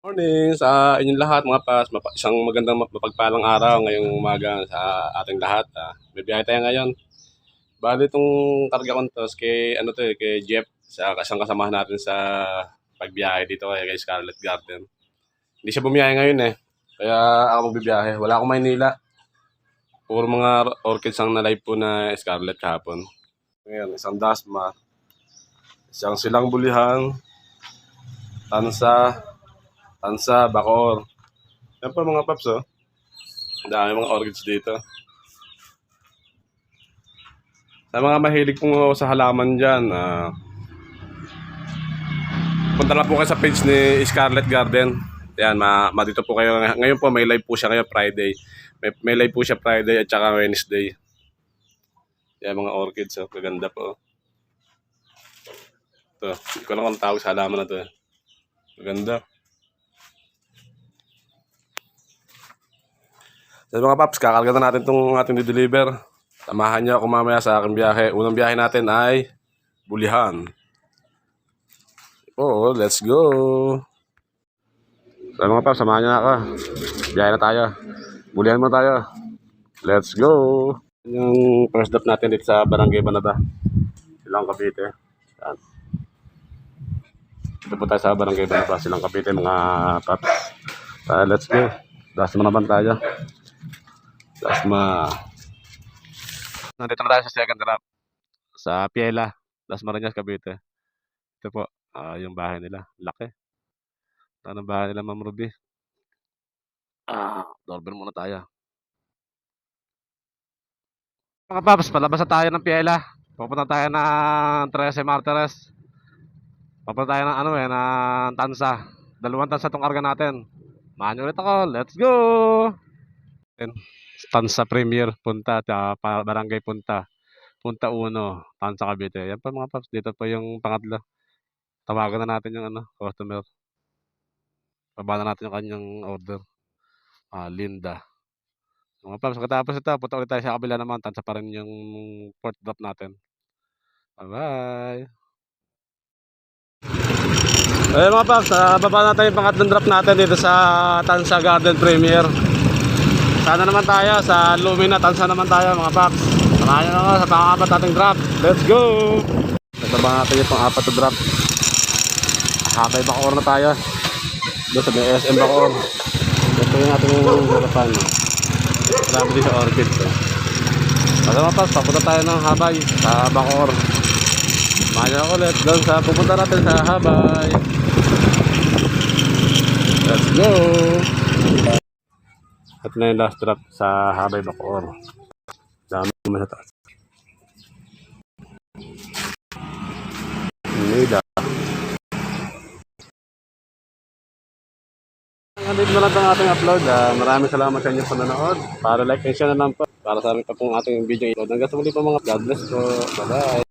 Morning sa inyong lahat mga pas. Isang magandang map- mapagpalang araw ngayong umaga sa ating lahat. Ah. Bibiyahe tayo ngayon. Bali itong karga ko to kay ano to eh, kay Jeff sa isang kasamahan natin sa pagbiyahe dito kay, kay Scarlet Garden. Hindi siya bumiyahe ngayon eh. Kaya ako magbibiyahe. Wala akong Maynila. Puro mga orchids ang na-live po na Scarlet kahapon. Ngayon, isang dasma. Isang silang bulihan. Tansa. Tansa, Bacoor. Yan po mga paps, oh. Dami mga orchids dito. Sa mga mahilig po sa halaman dyan, ah, punta lang po kayo sa page ni Scarlet Garden. Yan, ma, ma dito po kayo. Ngayon po, may live po siya ngayon Friday. May, may live po siya Friday at saka Wednesday. Yan, mga orchids, oh. Kaganda po. Ito, hindi ko lang kung tawag sa halaman na to. eh. So mga paps, kakarga na natin itong ating deliver. Samahan niyo ako mamaya sa aking biyahe. Unang biyahe natin ay Bulihan. Oo, let's go! So mga paps, samahan niyo ako. Biyahe na tayo. Bulihan mo tayo. Let's go! Yung first stop natin dito sa Barangay Banata. Silang Cavite. Yan. Dito po tayo sa Barangay Banata. Silang Cavite mga paps. Uh, let's go. Dasma naman tayo. Dasma. Nandito na tayo sa second drop. Sa Piela. Dasma Marinas, Cavite. Ito po. ah, yung bahay nila. Laki. Ang bahay nila, Ma'am Ruby. Ah, doorbell muna tayo. Mga paps, palabas na tayo ng Piela. Pupunta tayo ng 13 Martires. Pupunta tayo ng ano eh, ng Tansa. Dalawang Tansa itong karga natin. Mahan ulit ako. Let's go! Tansa Premier Punta at Barangay Punta. Punta Uno, Tansa Cavite. Yan pa mga paps. Dito po yung pangatlo. Tawagan na natin yung ano, customer. Baba na natin yung kanyang order. Ah, Linda. Mga paps, katapos ito, punta ulit tayo sa kabila naman. Tansa pa rin yung port drop natin. Bye-bye! Ayun mga paps, ah, baba natin yung pangatlong drop natin dito sa Tansa Garden Premier. Sana naman tayo sa Lumina, Tansa naman tayo mga paps. Samahan nyo na ako sa pang-apat nating drop. Let's go! Nagbaba natin yung pang-apat na drop. Hakay Bacoor na tayo. Doon sa may SM Bacoor. Ito yung ating harapan. Marami din sa. Eh. Kasi mga paps, papunta tayo ng Habay sa Bacoor. Samahan ako ulit doon sa pupunta natin sa Habay. Let's go! At na yung last drop sa Habay Bacoor. Dami naman sa taas. Nida. Nandito na lang ang ating upload. Ah, maraming salamat sa inyong panonood. Para like and share na lang po. Para sa amin pa pong ating video. Hanggang sa muli po mga God bless po. Bye-bye.